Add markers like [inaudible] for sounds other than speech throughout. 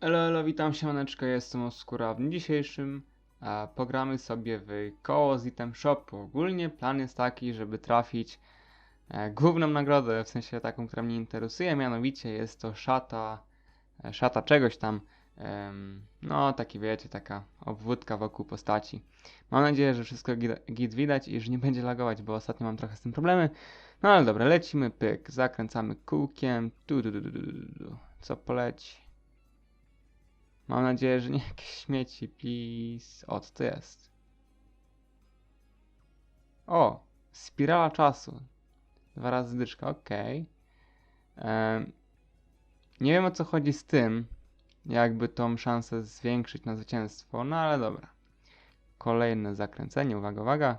Elo, elo, witam siemaneczko, jestem Oskura. W dniu dzisiejszym e, pogramy sobie w koło z item shopu. Ogólnie plan jest taki, żeby trafić e, główną nagrodę, w sensie taką, która mnie interesuje, mianowicie jest to szata, e, szata czegoś tam, em, no taki wiecie, taka obwódka wokół postaci. Mam nadzieję, że wszystko git, git widać i że nie będzie lagować, bo ostatnio mam trochę z tym problemy. No ale dobra, lecimy, pyk, zakręcamy kółkiem, tu, tu, tu, tu, tu, tu. co poleci? Mam nadzieję, że nie jakieś śmieci, please. O, co to jest? O, spirala czasu. Dwa razy dyszka, okej. Em, Nie wiem o co chodzi z tym, jakby tą szansę zwiększyć na zwycięstwo, no ale dobra. Kolejne zakręcenie, uwaga, uwaga.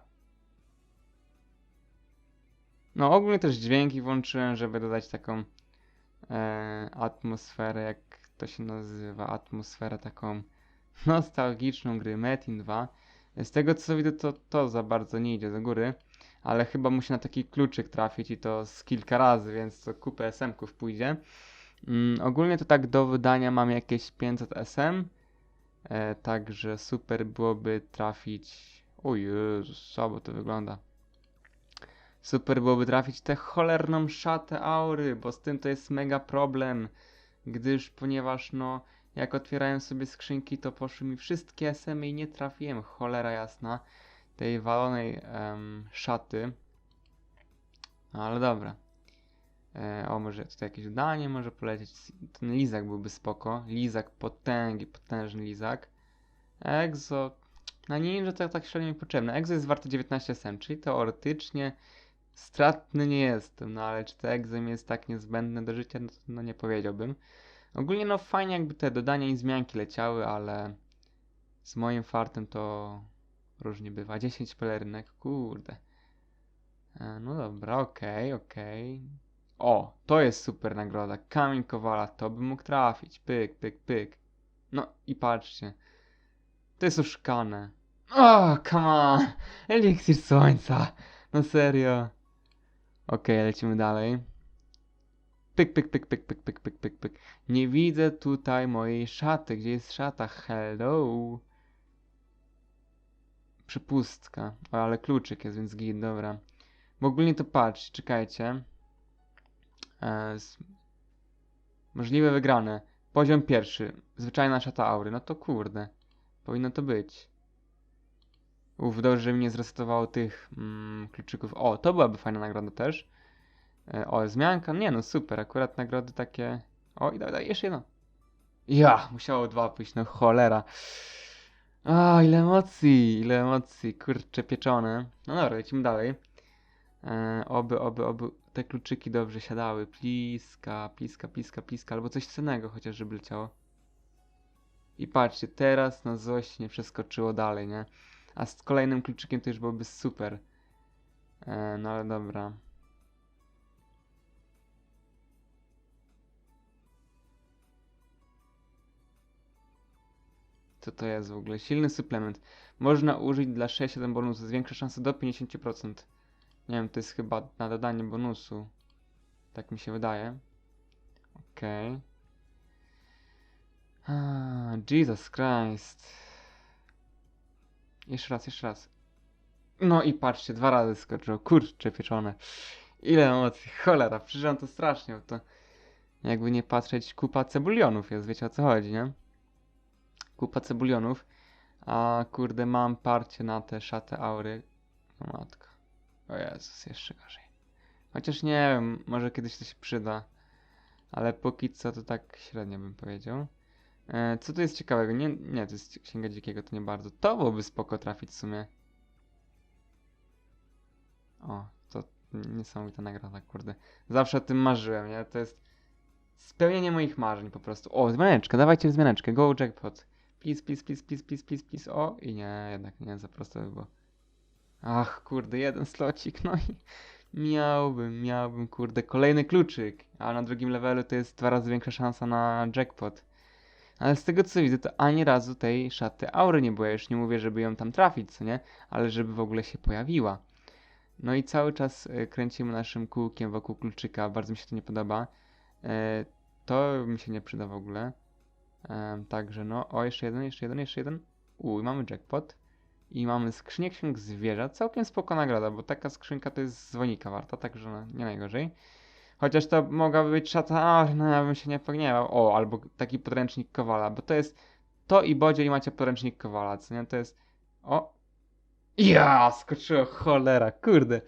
No ogólnie też dźwięki włączyłem, żeby dodać taką e, atmosferę, jak to się nazywa, atmosferę taką [laughs] nostalgiczną gry Metin 2. Z tego co widzę, to to za bardzo nie idzie do góry, ale chyba musi na taki kluczyk trafić i to z kilka razy, więc to kupę SM-ków pójdzie. Mm, ogólnie to tak do wydania mam jakieś 500 SM, e, także super byłoby trafić... O Jezus, słabo to wygląda. Super byłoby trafić tę cholerną szatę aury, bo z tym to jest mega problem gdyż ponieważ no jak otwierałem sobie skrzynki to poszły mi wszystkie SM i nie trafiłem, cholera jasna, tej walonej em, szaty. No, ale dobra. E, o, może tutaj jakieś udanie może polecieć. Ten lizak byłby spoko. Lizak potęgi, potężny lizak. Exo. Na ninja to tak średnio mi potrzebne. Exo jest warte 19 SM, czyli teoretycznie stratny nie jestem, no ale czy to egzem jest tak niezbędne do życia, no, no nie powiedziałbym. Ogólnie no fajnie jakby te dodania i zmianki leciały, ale z moim fartem to różnie bywa. [laughs] 10 pelerynek, kurde. E, no dobra, okej, okej. O, to jest super nagroda. Kamień Kowala, to bym mógł trafić. Pyk, pyk, pyk. No i patrzcie. To jest oszukane. O, come on. [laughs] Eliksir słońca. No serio. Okej, lecimy dalej. Pyk, pyk, pyk, pyk, pyk, pyk, pyk, pyk, pyk. Nie widzę tutaj mojej szaty. Gdzie jest szata? Hello. Przepustka. O, ale kluczyk jest, więc git, dobra. Bo ogólnie to patrz, czekajcie. E. Możliwe wygrane. Poziom pierwszy. Zwyczajna szata aury. No to kurde. Powinno to być. Uf, dobrze, że mi nie zresetowało tych mm, kluczyków. O, to byłaby fajna nagroda też. E, o, zmianka. Nie no, super. Akurat nagrody takie. O, i daj, daj, jeszcze jedno. Ja, musiało dwa pójść, no cholera. A, ile emocji, ile emocji, kurcze pieczone. No dobra, lecimy dalej. E, oby, oby, oby te kluczyki dobrze siadały. Pliska, pliska, pliska, pliska, albo coś cennego chociaż, żeby leciało. I patrzcie, teraz na złość nie przeskoczyło dalej, nie? A z kolejnym kluczykiem to już byłoby super. E, no ale dobra. Co to jest w ogóle? Silny suplement. Można użyć dla 6-7 bonusu. Zwiększa szanse do 50%. Nie wiem, to jest chyba na dodanie bonusu. Tak mi się wydaje. Okej. Ah, Jesus Christ. Jeszcze raz, jeszcze raz. No i patrzcie, dwa razy skoczyło. Kurcze pieczone. Ile emocji, cholera, przeżyłem to strasznie, bo to jakby nie patrzeć, kupa cebulionów jest, wiecie o co chodzi, nie? Kupa cebulionów, a kurde mam parcie na te szaty aury. O matko. O Jezus, jeszcze gorzej. Chociaż nie wiem, może kiedyś to się przyda. Ale póki co to tak średnio bym powiedział. E, co tu jest ciekawego? Nie, nie, to jest Księga Dzikiego, to nie bardzo. To byłoby spoko trafić w sumie. O, to niesamowita nagroda, kurde. Zawsze o tym marzyłem, nie? To jest spełnienie moich marzeń po prostu. O, zmianeczka, dawajcie zmianeczkę, go jackpot. Please, please, please, please, please, please, please. O, i nie, jednak nie, za prosto by było. Ach, kurde, jeden slocik, no i miałbym, miałbym, kurde, kolejny kluczyk. A na drugim levelu to jest dwa razy większa szansa na jackpot. Ale z tego co widzę, to ani razu tej szaty aury nie było. Ja już nie mówię, żeby ją tam trafić, co nie? Ale żeby w ogóle się pojawiła. No i cały czas e, kręcimy naszym kółkiem wokół kluczyka. Bardzo mi się to nie podoba. E, to mi się nie przyda w ogóle. Em, także no, o jeszcze jeden, jeszcze jeden, jeszcze jeden. Uj, mamy jackpot. I mamy skrzynię ksiąg zwierza. Całkiem spoko nagroda, bo taka skrzynka to jest dzwonika warta, także no, nie najgorzej. Chociaż to mogłaby być szata, a no ja bym się nie pogniewał. O, albo taki podręcznik Kowala, bo to jest to i bodzie i macie podręcznik Kowala, co nie? To jest... O! Ja, skoczyło, cholera, kurde.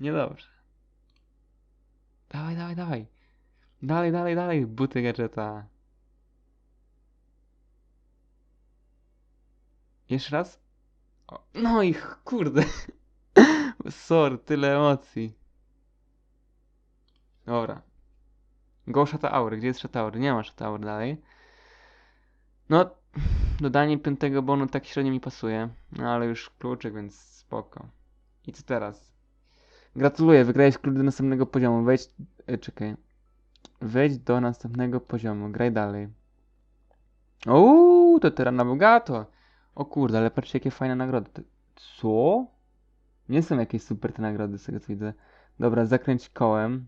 Niedobrze. Dawaj, dawaj, dawaj. Dalej, dalej, dalej, buty gadżeta. Jeszcze raz? O, no i kurde. [laughs] Sorry, tyle emocji. Dobra. Go Shata Aury. Gdzie jest Shata Aury? Nie ma Shata Aury dalej. No, dodanie piątego bonu tak średnio mi pasuje. No ale już kluczyk, więc spoko. I co teraz? Gratuluję, wygrałeś klucz do następnego poziomu. Wejdź... E, czekaj. Wejdź do następnego poziomu. Graj dalej. Uuu, to teraz na bogato. O kurde, ale patrzcie jakie fajne nagrody. Co? Nie są jakieś super te nagrody z tego co widzę. Dobra, zakręć kołem.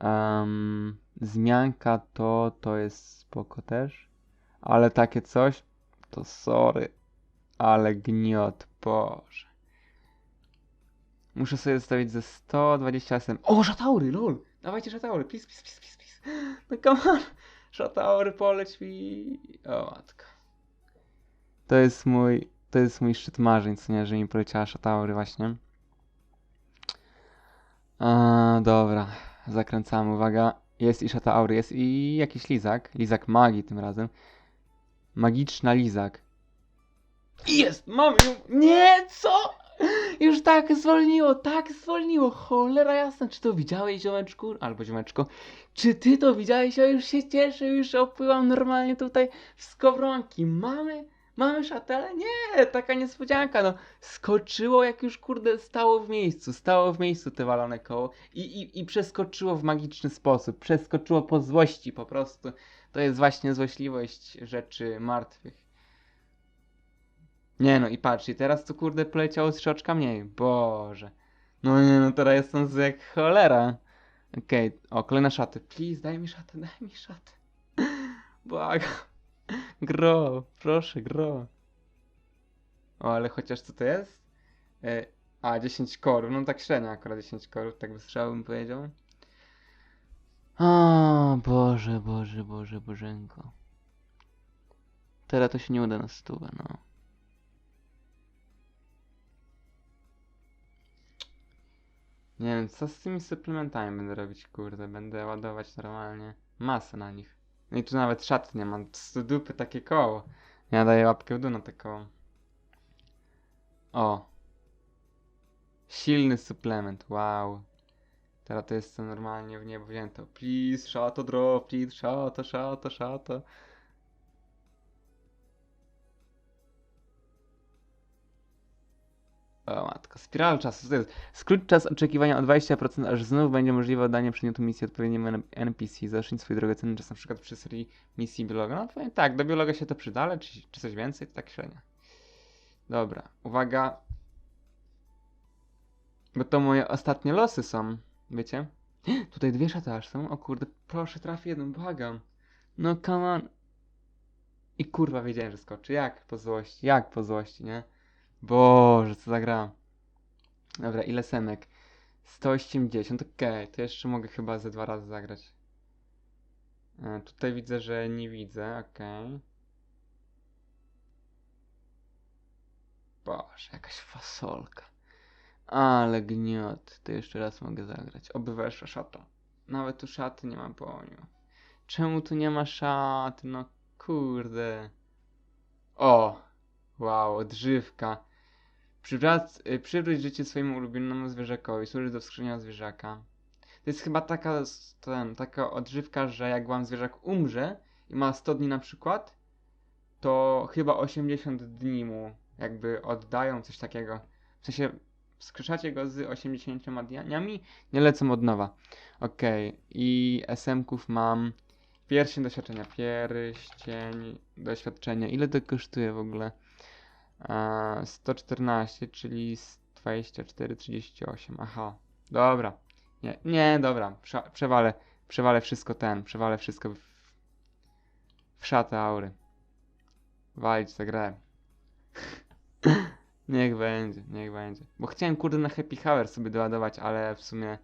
Um, zmianka to, to jest spoko też. Ale takie coś, to sorry. Ale gniot, boże. Muszę sobie zostawić ze 128. O, szataury, lol! Dawajcie szataury, please, please, please, please, please. [laughs] No come on. Szataury, poleć mi. O matko. To jest mój, to jest mój szczyt marzeń, co nie, że mi poleciała szataury właśnie. A, dobra, zakręcamy, uwaga. Jest i szata aury, jest i jakiś lizak. Lizak magii tym razem. Magiczna lizak. Jest! Mamy ją! Nie, co? Już tak zwolniło, tak zwolniło. Cholera jasna. Czy to widziałeś, ziomeczku? Albo ziomeczko. Czy ty to widziałeś? Ja już się cieszę, już opływam normalnie tutaj w skowronki. Mamy, mamy szatele? Nie, taka niespodzianka, no. Skoczyło jak już, kurde, stało w miejscu. Stało w miejscu te walone koło. I, i, I przeskoczyło w magiczny sposób. Przeskoczyło po złości po prostu. To jest właśnie złośliwość rzeczy martwych. Nie no i patrz, i teraz to kurde poleciało z szoczka mniej. Boże. No nie no, teraz jestem z jak cholera. Okej, o, kolejne szaty. Please, daj mi szatę, daj mi szatę. [laughs] Błagam. Gro, proszę, gro. O, ale chociaż co to jest? E, a, 10 korów, no tak średnio akurat 10 korów, tak wystrzał bym powiedział. O, Boże, Boże, Boże, Bożenko. Teraz to się nie uda na stówę, no. Nie wiem, co z tymi suplementami będę robić, kurde. Będę ładować normalnie masę na nich. No i tu nawet szat nie mam. Z dupy takie koło. Ja daję łapkę w dół na te koło. O. Silny suplement, wow. Teraz to jest to normalnie w niebo wzięto. Please, szato drop, please, szato, szato, szato. Spiral czasu, to jest? Skróć czas oczekiwania o 20%, aż znów będzie możliwe oddanie przedmiotu misji odpowiedniemu NPC. Zacznij swój drogocenny czas na przykład przy serii misji biologa. No powiem tak, do biologa się to przyda, ale czy, czy coś więcej? To tak średnio. Dobra, uwaga. Bo to moje ostatnie losy są, wiecie? [gasps] Tutaj dwie szaty aż są. O kurde, proszę traf jedną, błagam. No come on. I kurwa wiedziałem, że skoczy. Jak po złości, jak po złości, nie? Boże, co za gra. Dobra, ile semek? 180, okej, to jeszcze mogę chyba ze dwa razy zagrać. E, tutaj widzę, że nie widzę, okej. Boże, jakaś fasolka. Ale gniot, to jeszcze raz mogę zagrać. Oby weszła szata. Nawet tu szaty nie mam po nią. Czemu tu nie ma szaty? No kurde. O! Wow, odżywka. Przywrac, y, przywróć życie swojemu ulubionemu zwierzakowi, służy do wskrzeszenia zwierzaka. To jest chyba taka, ten, taka odżywka, że jak wam zwierzak umrze i ma 100 dni na przykład, to chyba 80 dni mu jakby oddają coś takiego. W sensie wskrzeszacie go z 80 dniami, nie lecą od nowa. Okej, i SM-ków mam pierścień doświadczenia, pierścień doświadczenia. Ile to kosztuje w ogóle? E, 114, czyli z 24, 38. Aha, dobra. Nie, nie, dobra. Prze przewalę, przewalę wszystko ten, przewalę wszystko w w szatę aury. Walić grę. [laughs] niech będzie, niech będzie. Bo chciałem kurde na Happy Hour sobie doładować, ale w sumie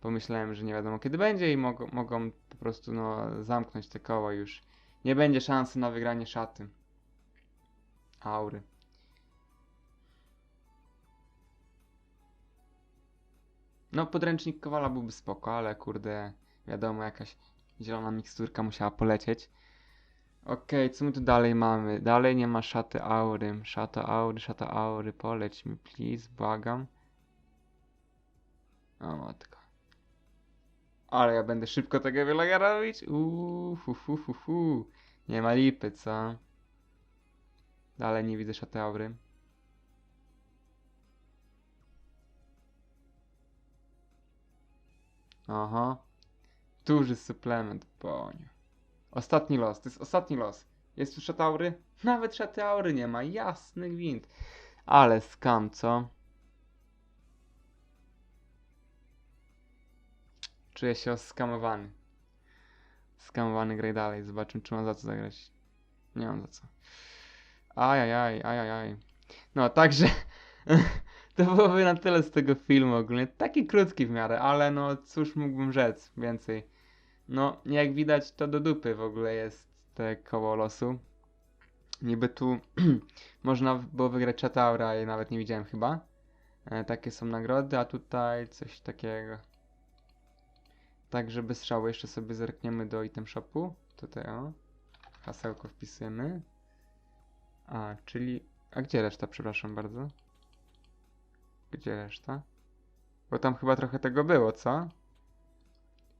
pomyślałem, że nie wiadomo kiedy będzie i mogą, mogą po prostu no, zamknąć te koło już. Nie będzie szansy na wygranie szaty. Aury. No, podręcznik Kowala byłby spoko, ale kurde, wiadomo, jakaś zielona miksturka musiała polecieć. Okej, co my tu dalej mamy? Dalej nie ma szaty aury. Szata aury, szata aury, poleć mi, please, błagam. O matko. Ale ja będę szybko tego wylega robić? Uuu, fu, fu, fu. Nie ma lipy, co? Dalej nie widzę szaty aury. Aha. Duży suplement, boniu. Ostatni los, to jest ostatni los. Jest tu szataury? Nawet szataury nie ma, jasny gwint. Ale skam, co? Czuję się oskamowany. Skamowany graj dalej, zobaczymy czy mam za co zagrać. Nie mam za co. Ajajaj, ajajaj. No, także [laughs] to byłoby na tyle z tego filmu ogólnie. Taki krótki w miarę, ale no cóż mógłbym rzec więcej. No, jak widać, to do dupy w ogóle jest te koło losu. Niby tu [clears throat] można było wygrać Chataura, ja nawet nie widziałem chyba. E, takie są nagrody, a tutaj coś takiego. Także bez szału jeszcze sobie zerkniemy do item shopu. Tutaj o. Hasełko wpisujemy. A, czyli... A gdzie reszta, przepraszam bardzo? Gdzie reszta? Bo tam chyba trochę tego było, co?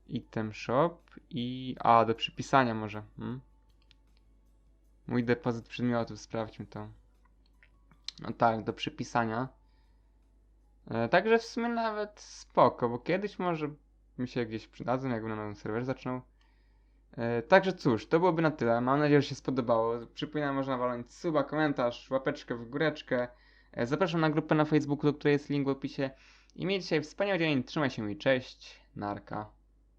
Item shop i... A, do przypisania może. Hmm? Mój depozyt przedmiotów, sprawdźmy to. No tak, do przypisania. E, także w sumie nawet spoko, bo kiedyś może mi się gdzieś przydadzą, jakbym na nowym serwerze zaczął. E, także cóż, to byłoby na tyle. Mam nadzieję, że się spodobało. Przypominam, można walnąć suba, komentarz, łapeczkę w góreczkę. E, zapraszam na grupę na Facebooku, do której jest link w opisie. I miejcie dzisiaj wspaniały dzień. Trzymaj się i cześć. Narka.